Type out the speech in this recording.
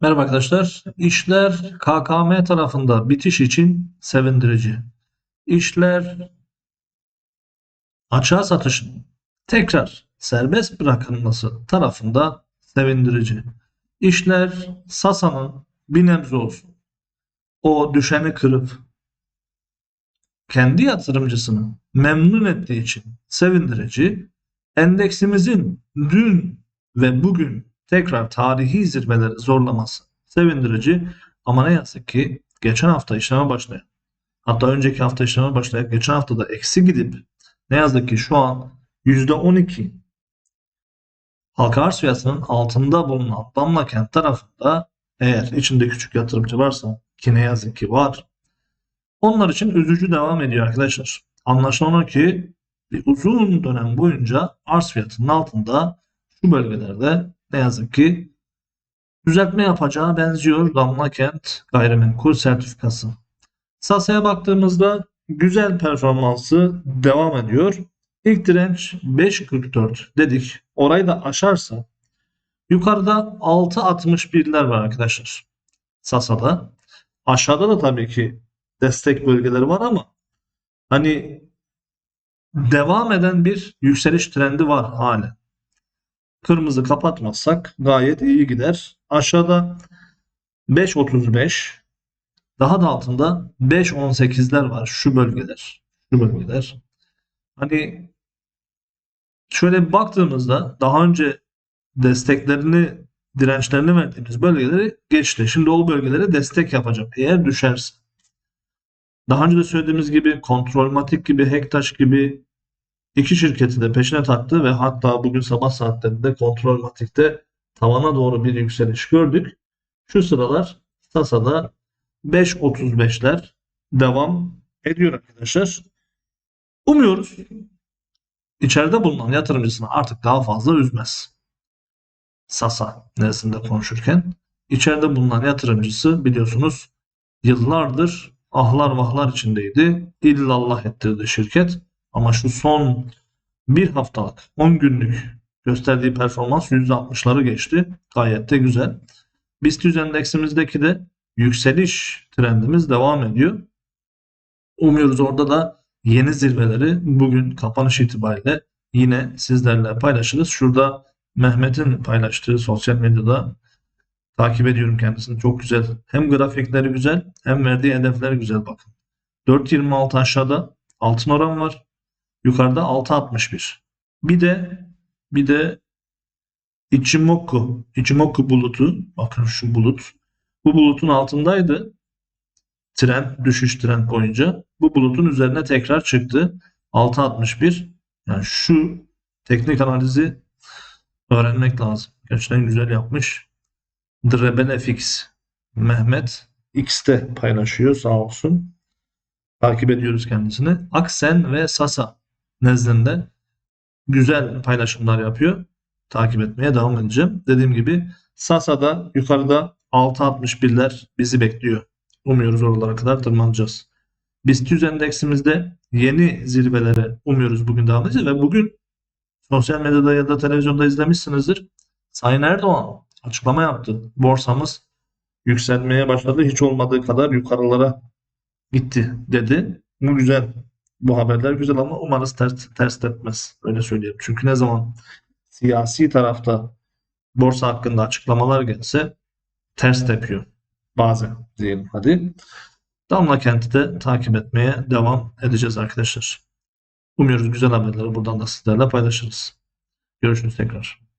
Merhaba arkadaşlar. İşler KKM tarafında bitiş için sevindirici. İşler açığa satışın tekrar serbest bırakılması tarafında sevindirici. İşler Sasa'nın bir nebze olsun o düşeni kırıp kendi yatırımcısını memnun ettiği için sevindirici. Endeksimizin dün ve bugün tekrar tarihi zirveleri zorlaması sevindirici. Ama ne yazık ki geçen hafta işleme başlayan hatta önceki hafta işleme başlayan geçen hafta da eksi gidip ne yazık ki şu an %12 halka arz fiyatının altında bulunan Damla Kent tarafında eğer içinde küçük yatırımcı varsa ki ne yazık ki var onlar için üzücü devam ediyor arkadaşlar. Anlaşılan o ki bir uzun dönem boyunca arz fiyatının altında şu bölgelerde ne yazık ki düzeltme yapacağı benziyor Damla Kent gayrimenkul sertifikası. Sasa'ya baktığımızda güzel performansı devam ediyor. İlk direnç 5.44 dedik. Orayı da aşarsa yukarıda 6.61'ler var arkadaşlar. Sasa'da. Aşağıda da tabii ki destek bölgeleri var ama hani devam eden bir yükseliş trendi var halen. Kırmızı kapatmazsak gayet iyi gider. Aşağıda 5.35 daha da altında 5.18'ler var şu bölgeler. Şu bölgeler. Hani şöyle baktığımızda daha önce desteklerini dirençlerini verdiğimiz bölgeleri geçti. Şimdi o bölgelere destek yapacak eğer düşerse. Daha önce de söylediğimiz gibi Kontrolmatik gibi Hektaş gibi iki şirketi de peşine taktı ve hatta bugün sabah saatlerinde Kontrolmatik'te tavana doğru bir yükseliş gördük. Şu sıralar Sasa'da 5.35'ler devam ediyor arkadaşlar. Umuyoruz içeride bulunan yatırımcısını artık daha fazla üzmez. Sasa neresinde konuşurken içeride bulunan yatırımcısı biliyorsunuz yıllardır ahlar vahlar içindeydi. İllallah ettirdi şirket. Ama şu son bir haftalık 10 günlük gösterdiği performans %60'ları geçti. Gayet de güzel. BIST 100 endeksimizdeki de yükseliş trendimiz devam ediyor. Umuyoruz orada da yeni zirveleri bugün kapanış itibariyle yine sizlerle paylaşırız. Şurada Mehmet'in paylaştığı sosyal medyada takip ediyorum kendisini. Çok güzel. Hem grafikleri güzel hem verdiği hedefleri güzel bakın. 4.26 aşağıda altın oran var. Yukarıda 6.61. Bir de bir de Ichimoku, Ichimoku bulutu. Bakın şu bulut. Bu bulutun altındaydı. Trend, düşüş trend boyunca. Bu bulutun üzerine tekrar çıktı. 6.61. Yani şu teknik analizi öğrenmek lazım. Gerçekten güzel yapmış. Drebelefix Mehmet X'te paylaşıyor sağ olsun. Takip ediyoruz kendisini. Aksen ve Sasa nezdinde güzel paylaşımlar yapıyor. Takip etmeye devam edeceğim. Dediğim gibi Sasa'da yukarıda 6.61'ler bizi bekliyor. Umuyoruz oralara kadar tırmanacağız. BIST 100 endeksimizde yeni zirvelere umuyoruz bugün devam edeceğiz ve bugün sosyal medyada ya da televizyonda izlemişsinizdir. Sayın Erdoğan açıklama yaptı. Borsamız yükselmeye başladı. Hiç olmadığı kadar yukarılara gitti dedi. Bu güzel. Bu haberler güzel ama umarız ters, ters tepmez. Öyle söyleyeyim. Çünkü ne zaman siyasi tarafta borsa hakkında açıklamalar gelse ters tepiyor. Bazen diyelim hadi. Damla Kent'i de takip etmeye devam edeceğiz arkadaşlar. Umuyoruz güzel haberleri buradan da sizlerle paylaşırız. Görüşürüz tekrar.